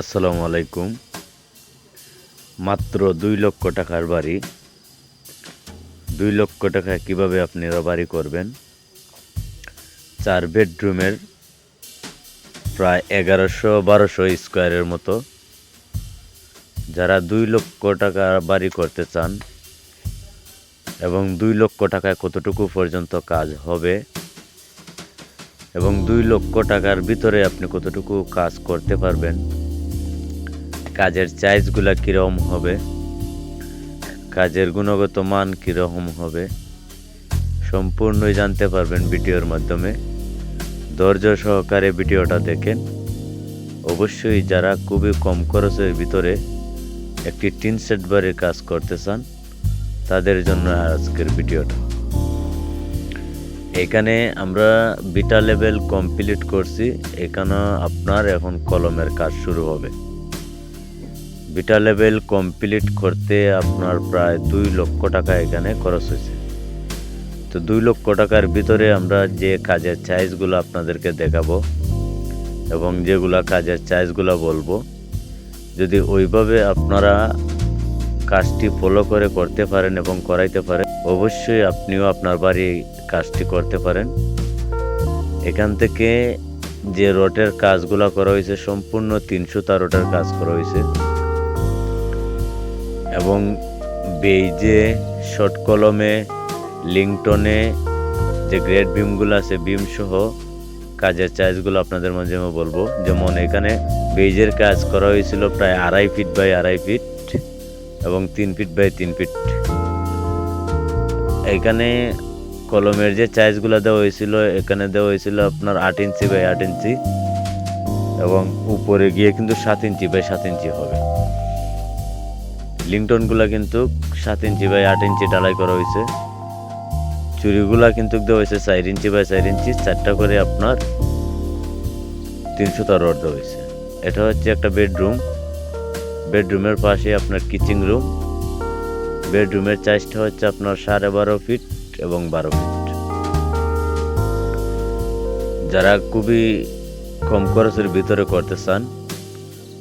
আসসালামু আলাইকুম। মাত্র দুই লক্ষ টাকার বাড়ি। দুই লক্ষ টাকায় কীভাবে আপনারা বাড়ি করবেন? চার বেডরুমের প্রায় এগারোশো বারোশো স্কোয়ারের মতো। যারা দুই লক্ষ টাকা বাড়ি করতে চান এবং দুই লক্ষ টাকায় কতটুকু পর্যন্ত কাজ হবে এবং দুই লক্ষ টাকার ভিতরে আপনি কতটুকু কাজ করতে পারবেন কাজের চার্জগুলো কীরকম হবে? কাজের গুণগত মান কীরকম হবে? সম্পূর্ণই জানতে পারবেন ভিডিওর মাধ্যমে। ধৈর্য সহকারে ভিডিওটা দেখেন। অবশ্যই যারা খুবই কম খরচের ভিতরে একটি টিন সেট বাড়ির কাজ করতে চান, তাদের জন্য আজকের ভিডিওটা। এখানে আমরা বিটা লেভেল কমপ্লিট করছি। এখানে আপনার এখন কলমের কাজ শুরু হবে। বিটা লেভেল কমপ্লিট করতে আপনার প্রায় দুই লক্ষ টাকা এখানে খরচ হয়েছে। তো দুই লক্ষ টাকার ভিতরে আমরা যে কাজের চাইজগুলো আপনাদেরকে দেখাবো এবং যেগুলা কাজের চাইজগুলো বলব, যদি ওইভাবে আপনারা কাজটি ফলো করে করতে পারেন এবং করাইতে পারেন, অবশ্যই আপনিও আপনার বাড়ি কাজটি করতে পারেন। এখান থেকে যে রোডের কাজগুলো করা হয়েছে, সম্পূর্ণ তিনশো তা রোডের কাজ করা হয়েছে। এবং বেইজে শর্ট কলমে লিংটনে যে গ্রেড বিমগুলো আছে বিম সহ কাজের চার্জগুলো আপনাদের মাঝে আমি বলব। যেমন এখানে বেইজের কাজ করা হয়েছিল প্রায় আড়াই ফিট বাই আড়াই ফিট এবং তিন ফিট বাই তিন ফিট এখানে কলমের যে চার্জগুলো দেওয়া হয়েছিল, এখানে দেওয়া হয়েছিল আপনার আট ইঞ্চি বাই আট ইঞ্চি এবং উপরে গিয়ে কিন্তু সাত ইঞ্চি বাই সাত ইঞ্চি হবে। লিংটনগুলো কিন্তু সাত ইঞ্চি বাই আট ইঞ্চি ঢালাই করা হয়েছে। চুরিগুলা কিন্তু দেওয়া হয়েছে চার ইঞ্চি বাই চার ইঞ্চি, চারটা করে আপনার তিনশো তার রড দেওয়া হয়েছে। এটা হচ্ছে একটা বেডরুম। বেডরুমের পাশে আপনার কিচেন রুম। বেডরুমের চাইজটা হচ্ছে আপনার সাড়ে বারো ফিট এবং বারো ফিট। যারা খুবই কম খরচের ভিতরে করতে চান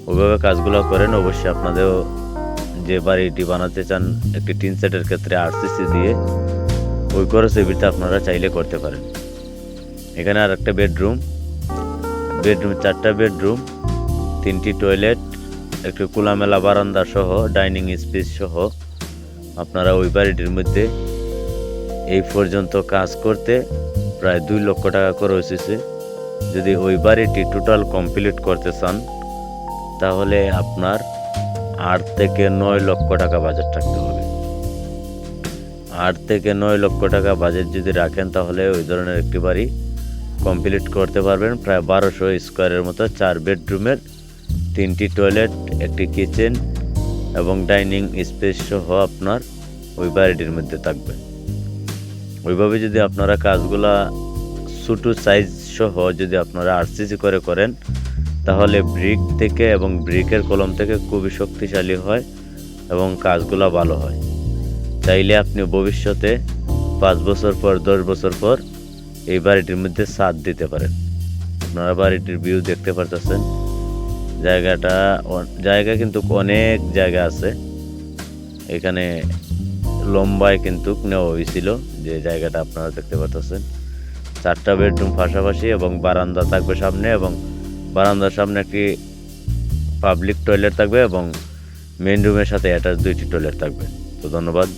ওইভাবে কাজগুলো করেন, অবশ্যই আপনাদেরও যে বাড়িটি বানাতে চান একটি টিন সেটের ক্ষেত্রে আরসিসি দিয়ে, ওই খরচের ভিতরে আপনারা চাইলে করতে পারেন। এখানে আর একটা বেডরুম। বেডরুম, চারটা বেডরুম, তিনটি টয়লেট, একটি খোলামেলা বারান্দা সহ, ডাইনিং স্পেস সহ আপনারা ওই বাড়িটির মধ্যে এই পর্যন্ত কাজ করতে প্রায় দুই লক্ষ টাকা করে এসেছে যদি ওই বাড়িটি টোটাল কমপ্লিট করতে চান, তাহলে আপনার আট থেকে নয় লক্ষ টাকা বাজেট থাকতে হবে। আট থেকে নয় লক্ষ টাকা বাজেট যদি রাখেন তাহলে ওই ধরনের একটি বাড়ি কমপ্লিট করতে পারবেন। প্রায় বারোশো স্কোয়ারের মতো চার বেডরুমের, তিনটি টয়লেট, একটি কিচেন এবং ডাইনিং স্পেস সহ আপনার ওই বাড়িটির মধ্যে থাকবে। ওইভাবে যদি আপনারা কাজগুলা ছোটো সাইজ সহ যদি আপনারা আরসিসি করে করেন তাহলে ব্রিক থেকে এবং ব্রিকের কলম থেকে খুবই শক্তিশালী হয় এবং কাজগুলো ভালো হয়। চাইলে আপনি ভবিষ্যতে পাঁচ বছর পর, দশ বছর পর এই বাড়িটির মধ্যে সাথ দিতে পারেন। আপনারা বাড়িটির ভিউ দেখতে পারতেছেন। জায়গাটা জায়গা কিন্তু অনেক জায়গা আছে। এখানে লম্বায় কিন্তু নেওয়া হয়েছিল যে জায়গাটা আপনারা দেখতে পারতেছেন। চারটা বেডরুম পাশাপাশি এবং বারান্দা থাকবে সামনে এবং বারান্দার সামনে একটি পাবলিক টয়লেট থাকবে এবং মেন রুমের সাথে অ্যাটাচ দুইটি টয়লেট থাকবে। তো ধন্যবাদ।